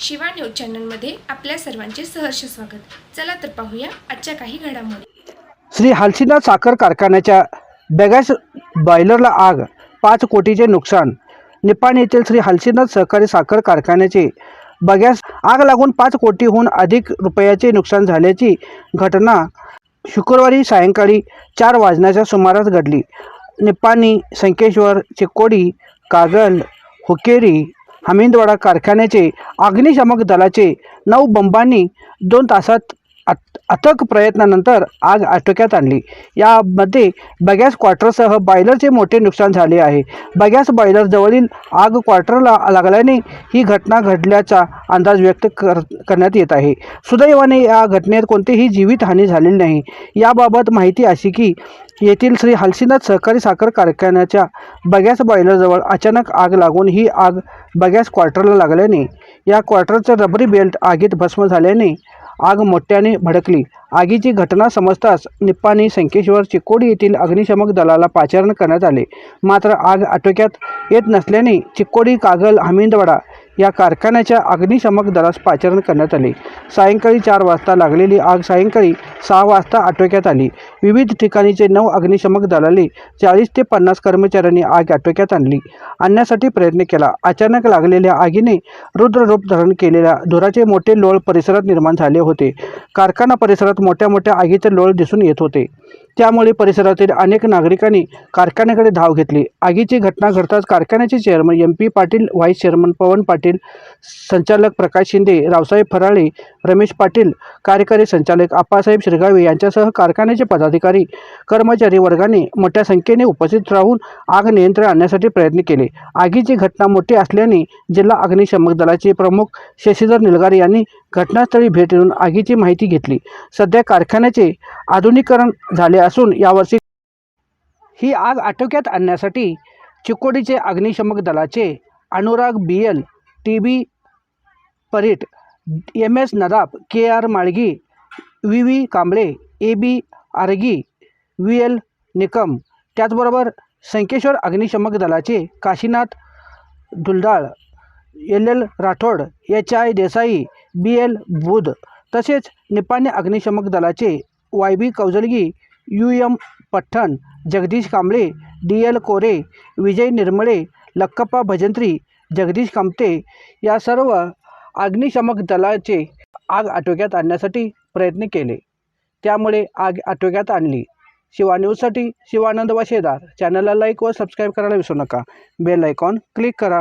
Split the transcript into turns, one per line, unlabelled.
Shiva news चॅनलमध्ये आपल्या सर्वांचे सहर्ष स्वागत. चला तर पाहूया आजच्या काही घडामोडी.
श्री हालसीनाथ साखर कारखान्याच्या बॅगॅस बॉयलरला आग पाच कोटीचे नुकसान. निपाणी येथील श्री हालसीनाथ सहकारी साखर कारखान्याचे बगॅस आग लागून पाच कोटीहून अधिक रुपयाचे नुकसान झाल्याची घटना शुक्रवारी सायंकाळी चार वाजण्याच्या सुमारास घडली. निपाणी संकेश्वर चिकोडी कागल हुकेरी हमिंदवाडा कारखान्याचे अग्निशामक दलाचे नऊ बंबांनी दोन तासात अत अथक प्रयत्नानंतर आग आटोक्यात आणली. यामध्ये बगॅस क्वार्टरसह बॉयलरचे मोठे नुकसान झाले आहे. बगॅस बॉयलर जवळील आग क्वार्टरला लागल्याने ही घटना घडल्याचा अंदाज व्यक्त कर करण्यात येत आहे. सुदैवाने या घटनेत कोणतीही जीवितहानी झालेली नाही. याबाबत माहिती अशी की येथील श्री हलसीनाथ सहकारी साखर कारखान्याच्या बगॅस बॉयलरजवळ अचानक आग लागून ही आग बगॅस क्वार्टरला लागल्याने या क्वार्टरचं रबरी बेल्ट आगीत भस्म झाल्याने आग मोठ्याने भडकली. आगीची घटना समजताच निप्पाणी संकेश्वर चिकोडी येथील अग्निशमक दलाला पाचारण करण्यात आले. मात्र आग आटोक्यात येत नसल्याने चिकोडी कागल हमिंदवाडा या कारखान्याच्या अग्निशमक दलास पाचारण करण्यात आले. सायंकाळी चार वाजता लागलेली आग सायंकाळी सहा वाजता आटोक्यात आली. विविध ठिकाणीचे नऊ अग्निशमक दलाले चाळीस ते पन्नास कर्मचाऱ्यांनी आग आटोक्यात आणली. आणण्यासाठी प्रयत्न केला. अचानक लागलेल्या आगीने रुद्ररूप धारण केलेल्या धुराचे मोठे लोळ परिसरात निर्माण झाले होते. कारखाना परिसरात मोठ्या मोठ्या आगीचे लोळ दिसून येत होते. त्यामुळे परिसरातील अनेक नागरिकांनी कारखान्याकडे धाव घेतली. आगीची घटना घडताच कारखान्याचे chairman M P Patil vice chairman Pavan Patil संचालक प्रकाश शिंदे रावसाहेब फराळे रमेश पाटील कार्यकारी संचालक आप्पासाहेब शिरगावे यांच्यासह कारखान्याचे पदाधिकारी कर्मचारी वर्गाने मोठ्या संख्येने उपस्थित राहून आग नियंत्रण आणण्यासाठी प्रयत्न केले. आगीची घटना मोठी असल्याने जिल्हा अग्निशमक दलाचे प्रमुख शशीधर निलगारे यांनी घटनास्थळी भेट देऊन आगीची माहिती घेतली. सध्या कारखान्याचे आधुनिकीकरण झाले असून यावर्षी ही आग आटोक्यात आणण्यासाठी चिकोडीचे अग्निशमक दलाचे Anurag B L T B Parit M S Nadab K R Malgi V V Kamble A B Aragi V L Nikam त्याचबरोबर संकेश्वर अग्निशमक दलाचे Kashinath Duldal L L Rathod H I Desai B L Budh तसेच निपाणी अग्निशमक दलाचे Y B Kaujalagi U M Patthan Jagdish Kamble D L Kore Vijay Nirmale Lakkappa Bhajantri Jagdish Kamate या सर्व अग्निशमक दलाचे आग आटोक्यात आणण्यासाठी प्रयत्न केले. त्यामुळे आग आटोक्यात आणली. शिवा न्यूजसाठी शिवानंद वाशेदार. चॅनलला लाईक व सबस्क्राईब करायला विसरू नका. बेल आयकॉन क्लिक करा.